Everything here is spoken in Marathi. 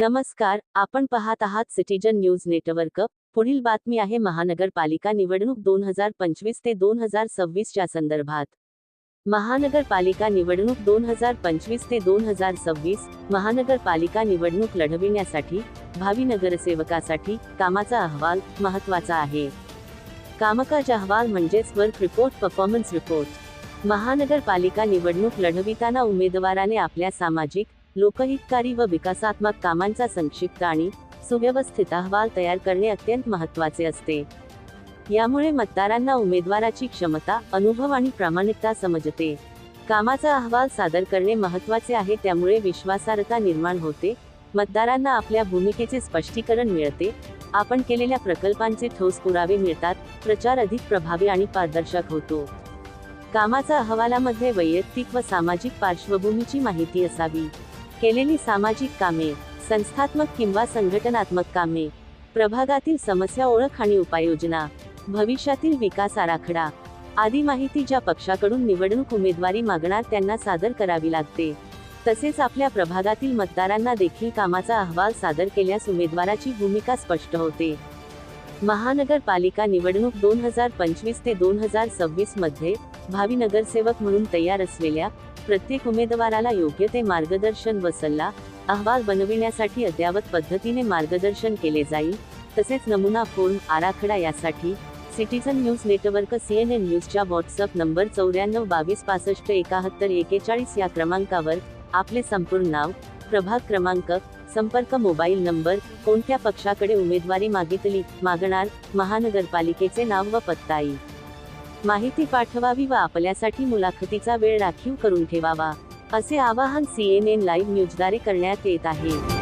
नमस्कार आपण पाहत आहात सिटीजन न्यूज नेटवर्क. पुढील बातमी आहे महानगरपालिका निवडणूक दोन हजार पंचवीस ते दोन हजार सव्वीसच्या संदर्भात. महानगरपालिका निवडणूक दोन हजार पंचवीस ते दोन हजार सव्वीस महानगरपालिका निवडणूक लढविण्यासाठी भावी नगरसेवकासाठी कामाचा अहवाल महत्त्वाचा आहे. कामकाज अहवाल म्हणजेच वर्क रिपोर्ट परफॉर्मन्स रिपोर्ट महानगरपालिका निवडणूक लढविताना उमेदवाराने आपल्या सामाजिक लोकहितकारी व विकासात्मक कामांचा संक्षिप्त आणि सुव्यवस्थित अहवाल तयार करणे अत्यंत महत्त्वाचे असते. यामुळे मतदारांना उमेदवाराची क्षमता अनुभव आणि प्रामाणिकता समजते. कामाचा अहवाल सादर करणे महत्त्वाचे आहे त्यामुळे विश्वासार्हता निर्माण होते. मतदारांना आपल्या भूमिकेचे स्पष्टीकरण मिळते. आपण केलेल्या प्रकल्पांचे ठोस पुरावे मिळतात प्रचार अधिक प्रभावी आणि पारदर्शक होतो. कामाचा अहवालामध्ये वैयक्तिक व सामाजिक पार्श्वभूमीची माहिती असावी. केलेली सामाजिक कामे संस्थात्मक किंवा संघटनात्मक कामे प्रभागातील समस्या ओळख आणि उपाययोजना भविष्यातील विकास आराखडा आदी माहिती ज्या पक्षाकडून निवडणूक उमेदवारी मागणार त्यांना सादर करावी लागते. तसेच आपल्या प्रभागातील मतदारांना देखील कामाचा अहवाल सादर केल्यास उमेदवाराची भूमिका स्पष्ट होते. महानगरपालिका निवडणूक दोन हजार पंचवीस ते दोन हजार सव्वीसमध्ये भावी नगरसेवक म्हणून तयार असलेल्या प्रत्येक उमेदवाराला योग्य ते मार्गदर्शन व सल्ला अहवाल बनविण्यासाठी अद्यावत पद्धतीने मार्गदर्शन केले जाईल. तसेच नमुना फॉर्म आराखडा यासाठी सिटीजन न्यूज नेटवर्क सीएनएन न्यूजच्या व्हॉट्सअप नंबर चौऱ्याण्णव बावीस पासष्ट एकाहत्तर एकेचाळीस या क्रमांकावर आपले संपूर्ण नाव प्रभाग क्रमांक संपर्क मोबाईल नंबर कोणत्या पक्षाकडे उमेदवारी मागितली मागणार महानगरपालिकेचे नाव व पत्ता येईल माहिती पाठवावी व आपल्यासाठी मुलाखतीचा वेळ राखीव करून ठेवावा असे आवाहन सीएनएन लाईव्ह न्यूजद्वारे करण्यात येत आहे.